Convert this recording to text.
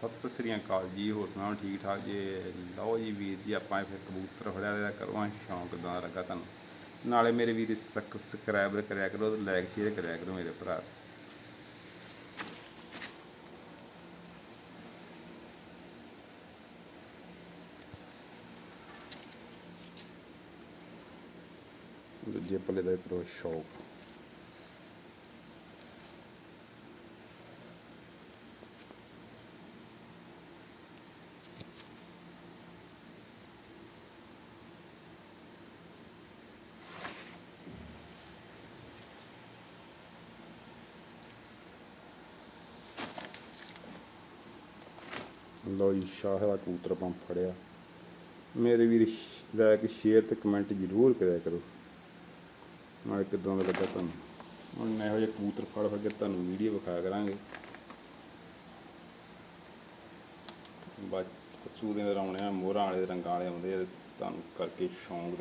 ਸਤਿ ਸ੍ਰੀ ਅਕਾਲ ਜੀ, ਹੋਰ ਸੁਣਾਓ ਠੀਕ ਠਾਕ ਜੀ? ਲਓ ਜੀ ਵੀਰ ਜੀ, ਆਪਾਂ ਫਿਰ ਕਬੂਤਰ ਫੜਿਆ ਤੇ ਕਰਵਾ ਸ਼ੌਂਕ ਦਾ ਲੱਗਾ ਤੁਹਾਨੂੰ। ਨਾਲੇ ਮੇਰੇ ਵੀਰ ਸਬਸਕ੍ਰਾਈਬ ਕਰਿਆ ਕਰੋ ਤੇ ਲਾਈਕ ਸ਼ੇਅਰ ਕਰਿਆ ਕਰੋ ਮੇਰੇ ਭਰਾ। ਦੂਜੇ ਪੱਲੇ ਦਾ ਇਤਰੋ ਸ਼ੌਕ। ਲਓ ਜੀ, ਸ਼ਾਹ ਦਾ ਕਬੂਤਰ ਪੰਪ ਫੜਿਆ। ਮੇਰੇ ਵੀਰ ਲਾਇਕ ਸ਼ੇਅਰ ਤੇ ਕਮੈਂਟ ਜ਼ਰੂਰ ਕਰਿਆ ਕਰੋ। ਨਾਲ ਕਿਦਾਂ ਦਾ ਲੱਗਾ ਤੁਹਾਨੂੰ? ਹੁਣ ਇਹੋ ਜਿਹੇ ਕਬੂਤਰ ਫੜ ਫੜ ਕੇ ਤੁਹਾਨੂੰ ਵੀਡੀਓ ਵਿਖਾਇਆ ਕਰਾਂਗੇ। ਬਾਅਦ ਕਸੂ ਦੇ ਰੌਣੇ ਆ, ਮੋਹਰਾਂ ਵਾਲੇ ਰੰਗਾਂ ਵਾਲੇ ਆਉਂਦੇ ਆ ਤੁਹਾਨੂੰ ਕਰਕੇ ਸ਼ੌਂਕ